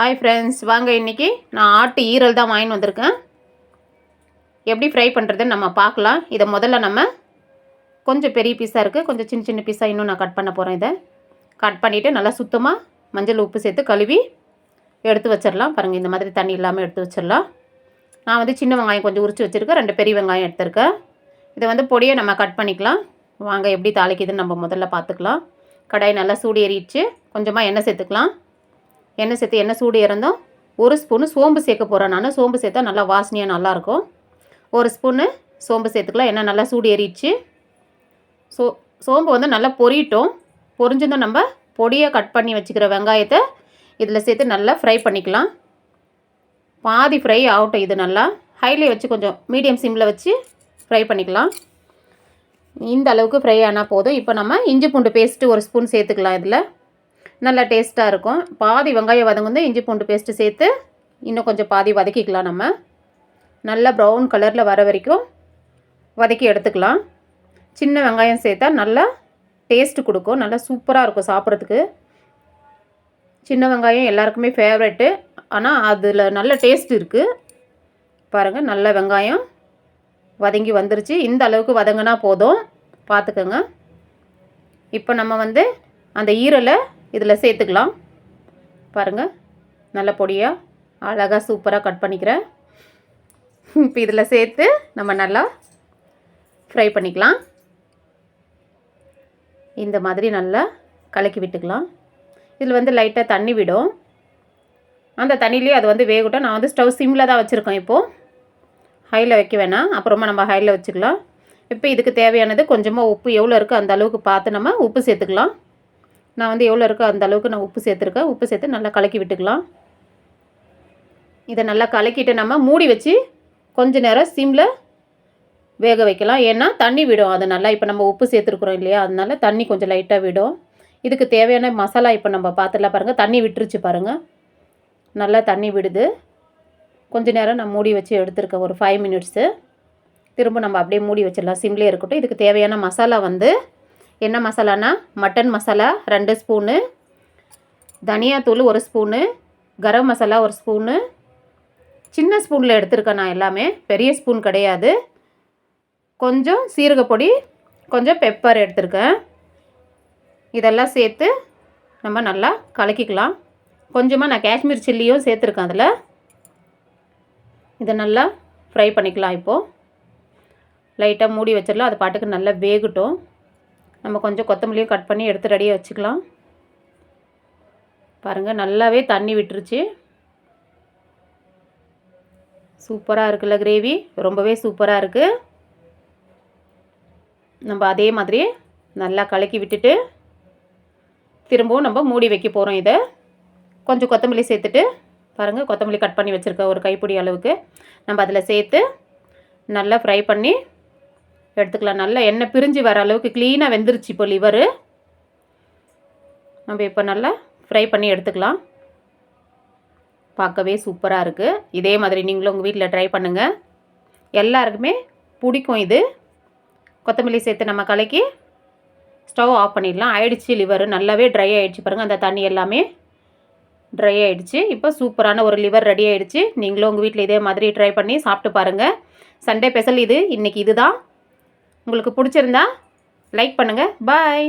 Hi friends வாங்க இன்றைக்கி நான் ஆட்டு ஈரல் தான் வாங்கின்னு வந்திருக்கேன். எப்படி ஃப்ரை பண்ணுறதுன்னு நம்ம பார்க்கலாம். இதை முதல்ல நம்ம கொஞ்சம் பெரிய பீஸாக இருக்குது கொஞ்சம் சின்ன சின்ன பீஸாக இன்னும் நான் கட் பண்ண போகிறேன் இதை. கட் பண்ணிவிட்டு நல்லா சுத்தமாக மஞ்சள் உப்பு சேர்த்து கழுவி எடுத்து வச்சிடலாம். பாருங்கள் இந்த மாதிரி தண்ணி இல்லாமல் எடுத்து வச்சிடலாம். நான் வந்து சின்ன வெங்காயம் கொஞ்சம் உரித்து வச்சுருக்கேன். ரெண்டு பெரிய வெங்காயம் எடுத்திருக்கேன். இதை வந்து பொடியை நம்ம கட் பண்ணிக்கலாம். வாங்க எப்படி தாளிக்குதுன்னு நம்ம முதல்ல பார்த்துக்கலாம். கடாய் நல்லா சூடு ஏறிடுச்சு. கொஞ்சமாக எண்ணெய் சேர்த்துக்கலாம். எண்ணெய் சேர்த்து எண்ணெய் சூடு இறந்தோம். ஒரு ஸ்பூனு சோம்பு சேர்க்க போகிறேன் நான். சோம்பு சேர்த்தா நல்லா வாசனையாக நல்லாயிருக்கும் ஒரு ஸ்பூனு சோம்பு சேர்த்துக்கலாம். எண்ணெய் நல்லா சூடு ஏறிடுச்சு. சோ சோம்பு வந்து நல்லா பொரியட்டும் பொரிஞ்சதும் நம்ம பொடியை கட் பண்ணி வச்சுக்கிற வெங்காயத்தை இதில் சேர்த்து நல்லா ஃப்ரை பண்ணிக்கலாம். பாதி ஃப்ரை ஆகட்டும் இது நல்லா. ஹைலே வச்சு கொஞ்சம் மீடியம் சிம்மில் வச்சு ஃப்ரை பண்ணிக்கலாம். இந்த அளவுக்கு ஃப்ரை ஆனால் போதும். இப்போ நம்ம இஞ்சி பூண்டு பேஸ்ட்டு ஒரு ஸ்பூன் சேர்த்துக்கலாம் இதில். நல்லா டேஸ்ட்டாக இருக்கும். பாதி வெங்காயம் வதங்குந்து இஞ்சி பூண்டு பேஸ்ட்டு சேர்த்து இன்னும் கொஞ்சம் பாதி வதக்கிக்கலாம் நம்ம. நல்லா ப்ரௌன் கலரில் வர வரைக்கும் வதக்கி எடுத்துக்கலாம். சின்ன வெங்காயம் சேர்த்தா நல்லா டேஸ்ட்டு கொடுக்கும். நல்லா சூப்பராக இருக்கும் சாப்பிட்றதுக்கு. சின்ன வெங்காயம் எல்லாருக்குமே ஃபேவரெட்டு ஆனால் அதில் நல்ல டேஸ்ட் இருக்குது பாருங்கள் நல்ல வெங்காயம் வதங்கி வந்துருச்சு. இந்த அளவுக்கு வதங்கினா போதும். பார்த்துக்கோங்க இப்போ நம்ம வந்து அந்த ஈரலை இதில் சேர்த்துக்கலாம். பாருங்கள் நல்ல பொடியாக அழகாக சூப்பராக கட் பண்ணிக்கிறேன் இப்போ இதில் சேர்த்து நம்ம நல்லா ஃப்ரை பண்ணிக்கலாம். இந்த மாதிரி நல்லா கலக்கி விட்டுக்கலாம். இதில் வந்து லைட்டாக தண்ணி விடும். அந்த தண்ணியிலே அது வந்து வேகட்டும். நான் வந்து ஸ்டவ் சிம்மில் தான் வச்சுருக்கேன் இப்போது ஹையில் வைக்க வேணாம். அப்புறமா நம்ம ஹையில் வச்சுக்கலாம். இப்போ இதுக்கு தேவையானது கொஞ்சமாக உப்பு எவ்வளோ இருக்குது அந்த அளவுக்கு பார்த்து நம்ம உப்பு சேர்த்துக்கலாம். நான் வந்து எவ்வளோ இருக்கோ அந்த அளவுக்கு நான் உப்பு சேர்த்துருக்கேன். உப்பு சேர்த்து நல்லா கலக்கி விட்டுக்கலாம். இதை நல்லா கலக்கிட்டு நம்ம மூடி வச்சு கொஞ்ச நேரம் சிம்மில் வேக வைக்கலாம். ஏன்னா தண்ணி விடும். அது நல்லா இப்போ நம்ம உப்பு சேர்த்துருக்குறோம் இல்லையா? அதனால தண்ணி கொஞ்சம் லைட்டாக விடும். இதுக்கு தேவையான மசாலா இப்போ நம்ம பார்த்துலாம் பாருங்கள் தண்ணி விட்டுருச்சு பாருங்கள் நல்லா தண்ணி விடுது. கொஞ்ச நேரம் நான் மூடி வச்சு எடுத்துருக்கேன். ஒரு ஃபைவ் மினிட்ஸு திரும்ப நம்ம அப்படியே மூடி வச்சிடலாம். சிம்லேயே இருக்கட்டும். இதுக்கு தேவையான மசாலா வந்து என்ன மசாலானா? மட்டன் மசாலா ரெண்டு ஸ்பூனு. தனியாத்தூள் ஒரு ஸ்பூனு. கரம் மசாலா ஒரு ஸ்பூனு. சின்ன ஸ்பூனில் எடுத்திருக்கேன் நான் எல்லாமே. பெரிய ஸ்பூன் கிடையாது. கொஞ்சம் சீரகப்பொடி கொஞ்சம் பெப்பர் எடுத்திருக்கேன். இதெல்லாம் சேர்த்து நம்ம நல்லா கலக்கிக்கலாம். கொஞ்சமாக நான் காஷ்மீர் சில்லியும் சேர்த்துருக்கேன் அதில். இதை நல்லா ஃப்ரை பண்ணிக்கலாம் இப்போது லைட்டாக மூடி வச்சிடலாம். அது பாட்டுக்கு நல்லா வேகட்டும். நம்ம கொஞ்சம் கொத்தமல்லியும் கட் பண்ணி எடுத்து ரெடியாக வச்சுக்கலாம். பாருங்கள் நல்லாவே தண்ணி விட்டுருச்சு. சூப்பராக இருக்குல்ல கிரேவி? ரொம்பவே சூப்பராக இருக்குது நம்ம அதே மாதிரி நல்லா கலக்கி விட்டுட்டு திரும்பவும் நம்ம மூடி வைக்க போகிறோம் இதை. கொஞ்சம் கொத்தமல்லி சேர்த்துட்டு பாருங்கள் கொத்தமல்லி கட் பண்ணி வச்சுருக்க ஒரு கைப்பிடி அளவுக்கு நம்ம அதில் சேர்த்து நல்லா ஃப்ரை பண்ணி எடுத்துக்கலாம். நல்லா எண்ணெய் பிரிஞ்சு வர அளவுக்கு க்ளீனாக வெந்துருச்சு இப்போ லிவரு நம்ம இப்போ நல்லா ஃப்ரை பண்ணி எடுத்துக்கலாம். பார்க்கவே சூப்பராக இருக்குது இதே மாதிரி நீங்களும் உங்கள் வீட்டில் ட்ரை பண்ணுங்கள் எல்லாருக்குமே பிடிக்கும் இது. கொத்தமல்லி சேர்த்து நம்ம கலக்கி ஸ்டவ் ஆஃப் பண்ணிடலாம். ஆயிடுச்சு லிவர் நல்லாவே ட்ரை ஆகிடுச்சு பாருங்கள் அந்த தண்ணி எல்லாமே ட்ரை ஆகிடுச்சு இப்போ சூப்பரான ஒரு லிவர் ரெடி ஆகிடுச்சு நீங்களும் உங்கள் வீட்டில் இதே மாதிரி ட்ரை பண்ணி சாப்பிட்டு பாருங்கள் சண்டே ஸ்பெஷல் இது. இன்றைக்கி இதுதான். உங்களுக்கு பிடிச்சிருந்தா லைக் பண்ணுங்கள் பாய்